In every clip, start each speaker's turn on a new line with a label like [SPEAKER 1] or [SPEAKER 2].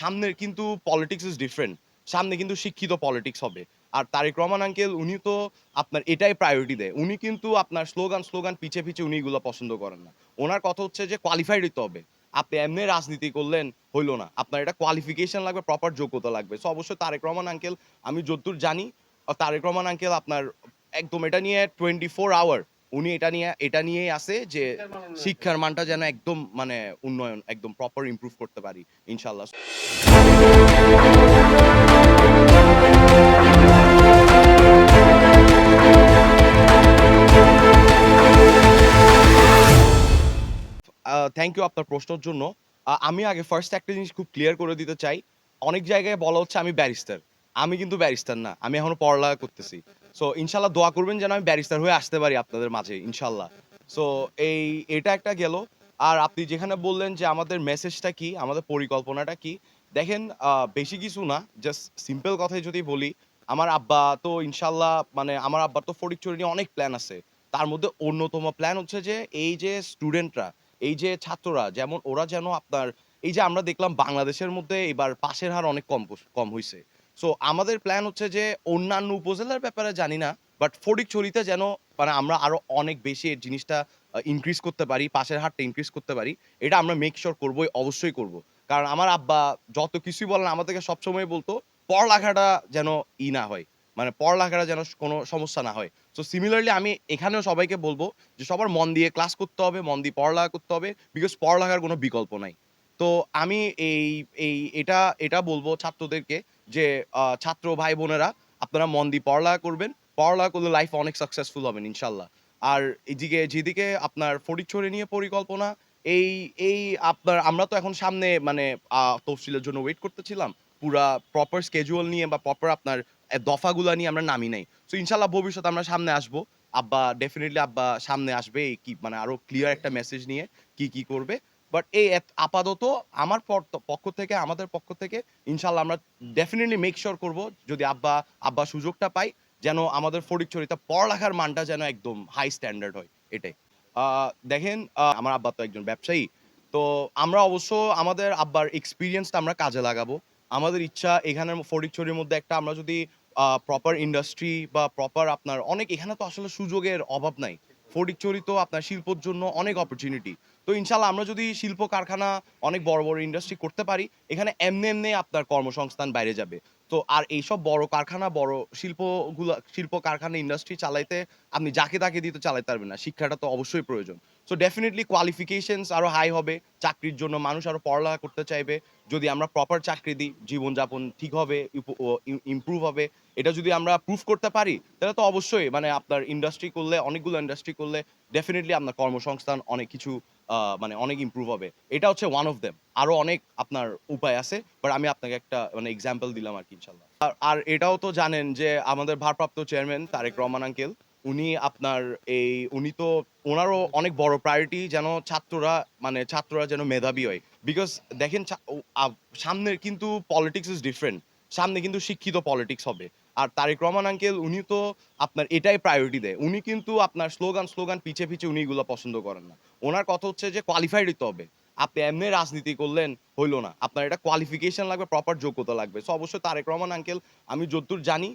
[SPEAKER 1] সামনের কিন্তু politics is different সামনে কিন্তু শিক্ষিত পলিটিক্স হবে। আর তারেক রহমান আঙ্কেল উনি তো আপনার এটাই প্রায়োরিটি দেয়। উনি কিন্তু আপনার স্লোগান স্লোগান পিছে পিছে উনি এগুলো পছন্দ করেন না। ওনার কথা হচ্ছে যে কোয়ালিফাইড হতে হবে। আপনি এমনি রাজনীতি করলেন, হইল না। আপনার এটা কোয়ালিফিকেশন লাগবে প্রপার যোগ্যতা লাগবে। সো অবশ্যই তারেক রহমান আঙ্কেল আমি যতদূর জানি, তারেক রহমান আঙ্কেল আপনার একদম এটা নিয়ে টোয়েন্টি ফোর আওয়ার উনি এটা নিয়ে, এটা নিয়েই আছে যে শিক্ষার মানটা যেন একদম মানে উন্নয়ন, একদম প্রপার ইমপ্রুভ করতে পারি ইনশাল্লাহ থ্যাংক ইউ আপনার প্রশ্নের জন্য। আমি আগে ফার্স্ট একটা জিনিস খুব ক্লিয়ার করে দিতে চাই। অনেক জায়গায় বলা হচ্ছে আমি ব্যারিস্টার আমি কিন্তু ব্যারিস্টার না, আমি এখনও পড়ালেখা করতেছি। সো ইনশাল্লাহ দোয়া করবেন যেন আমি ব্যারিস্টার হয়ে আসতে পারি আপনাদের মাঝে, ইনশাল্লাহ। সো এই, এটা একটা গেল। আর আপনি যেখানে বললেন যে আমাদের মেসেজটা কি, আমাদের পরিকল্পনাটা কি, দেখেন বেশি কিছু না জাস্ট সিম্পল কথাই যদি বলি, আমার আব্বা তো ইনশাল্লাহ মানে আমার আব্বার তো ফটিকচুরি নিয়ে অনেক প্ল্যান আছে। তার মধ্যে অন্যতম প্ল্যান হচ্ছে যে, এই যে স্টুডেন্টরা এই যে ছাত্ররা, যেমন ওরা যেন আপনার, এই যে আমরা দেখলাম বাংলাদেশের মধ্যে এবার পাশের হার অনেক কম কম হয়েছে সো আমাদের প্ল্যান হচ্ছে যে অন্যান্য উপজেলার ব্যাপারে জানি না বাট ফটিকচুরিতে যেন মানে আমরা আরও অনেক বেশি এই জিনিসটা ইনক্রিজ করতে পারি, পাশের হারটা ইনক্রিজ করতে পারি, এটা আমরা মেক শিওর করবোই, অবশ্যই করব। কারণ আমার আব্বা যত কিছুই বলেন, আমাদেরকে সবসময় বলতো, পড়ালেখাটা যেন ই না হয় মানে পড়ালেখাটা যেন কোনো সমস্যা না হয়। সো সিমিলারলি আমি এখানেও সবাইকে বলব যে সবার মন দিয়ে ক্লাস করতে হবে, মন দিয়ে পড়ালেখা করতে হবে বিকজ পড়ালেখার কোনো বিকল্প নাই। তো আমি এই এই, এটা এটা বলব ছাত্রদেরকে যে ছাত্র ভাই বোনেরা আপনারা মন দিয়ে পড়ালেখা করবেন। পড়ালেখা করলে লাইফ অনেক সাকসেসফুল হবেন, ইনশাল্লাহ। আর এদিকে, যেদিকে আপনার ফটিকছড়ি নিয়ে পরিকল্পনা, এই এই আপনার, আমরা তো এখন সামনে মানে তফসিলের জন্য ওয়েট করতেছিলাম। পুরা প্রপার স্কেজুয়াল নিয়ে বা প্রপার আপনার দফাগুলা নিয়ে আমরা নামি নাই। সো ইনশাল্লাহ ভবিষ্যতে আমরা সামনে আসব। আব্বা ডেফিনেটলি আব্বা সামনে আসবে কি মানে আরও ক্লিয়ার একটা মেসেজ নিয়ে কি কি করবে। বাট এই আপাতত আমার পক্ষ থেকে, আমাদের পক্ষ থেকে ইনশাল্লাহ আমরা ডেফিনেটলি মেক শিওর করব, যদি আব্বা আব্বা সুযোগটা পাই, যেন আমাদের ফটিকচরিতা পড়ালেখার মানটা যেন একদম হাই স্ট্যান্ডার্ড হয়, এটাই। দেখেন আমার আব্বা তো একজন ব্যবসায়ী, তো আমরা অবশ্য আমাদের আব্বার এক্সপিরিয়েন্সটা আমরা কাজে লাগাবো। আমাদের ইচ্ছা এখানের ফটিকচুরির মধ্যে একটা, আমরা যদি প্রপার ইন্ডাস্ট্রি বা প্রপার আপনার অনেক, এখানে তো আসলে সুযোগের অভাব নাই। ফটিকচুরি তো আপনার শিল্পর জন্য অনেক অপরচুনিটি তো ইনশাল্লাহ আমরা যদি শিল্প কারখানা অনেক বড় বড় ইন্ডাস্ট্রি করতে পারি, এখানে এমনি এমনি আপনার কর্মসংস্থান বাইরে যাবে। তো আর এইসব বড় কারখানা, বড় শিল্পগুলো, শিল্প কারখানা ইন্ডাস্ট্রি চালাইতে আপনি যাকে তাকে দিতে চালাইতে পারবেন না। শিক্ষাটা তো অবশ্যই প্রয়োজন। সো ডেফিনেটলি কোয়ালিফিকেশনস আরও হাই হবে, চাকরির জন্য মানুষ আরও পড়ালেখা করতে চাইবে। যদি আমরা প্রপার চাকরি দিই, জীবনযাপন ঠিক হবে ইমপ্রুভ হবে। এটা যদি আমরা প্রুফ করতে পারি, তাহলে তো অবশ্যই মানে আপনার ইন্ডাস্ট্রি করলে, অনেকগুলো ইন্ডাস্ট্রি করলে ডেফিনেটলি আপনার কর্মসংস্থান অনেক কিছু মানে অনেক ইমপ্রুভ হবে। এটা হচ্ছে ওয়ান অফ দেম আরও অনেক আপনার উপায় আছে বাট আমি আপনাকে একটা মানে এক্সাম্পল দিলাম আর কি, ইনশাল্লাহ। আর এটাও তো জানেন যে আমাদের ভারপ্রাপ্ত চেয়ারম্যান তারেক রহমান আঙ্কেল উনি আপনার এই উনি তো ওনারও অনেক বড় প্রায়োরিটি যেন ছাত্ররা মানে ছাত্ররা যেন মেধাবী হয়। বিকজ দেখেন সামনের কিন্তু পলিটিক্স ইজ ডিফারেন্ট সামনে কিন্তু শিক্ষিত পলিটিক্স হবে। আর তারেক রহমান আঙ্কেল উনি তো আপনার এটাই প্রায়োরিটি দেয়। উনি কিন্তু আপনার স্লোগান স্লোগান পিছে পিছে উনি এগুলো পছন্দ করেন না। ওনার কথা হচ্ছে যে কোয়ালিফাইড হতে হবে। আপনি এমনি রাজনীতি করলেন হইল না। আপনার এটা কোয়ালিফিকেশন লাগবে প্রপার যোগ্যতা লাগবে। সো অবশ্যই তারেক রহমান আঙ্কেল আমি যতদূর জানি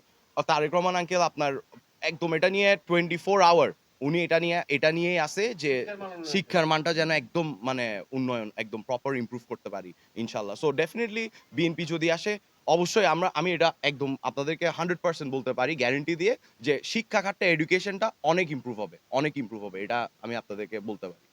[SPEAKER 1] তারেক রহমান আঙ্কেল আপনার একদম এটা নিয়ে টোয়েন্টি ফোর আওয়ার উনি এটা নিয়ে এটা নিয়েই আছে যে শিক্ষার মানটা যেন একদম মানে উন্নয়ন একদম প্রপার ইমপ্রুভ করতে পারি ইনশাল্লাহ সো ডেফিনেটলি বিএনপি যদি আসে অবশ্যই আমরা আমি এটা একদম আপনাদেরকে হান্ড্রেড পার্সেন্ট বলতে পারি গ্যারেন্টি দিয়ে যে শিক্ষা খাতটা এডুকেশনটা অনেক ইমপ্রুভ হবে অনেক ইমপ্রুভ হবে এটা আমি আপনাদেরকে বলতে পারি।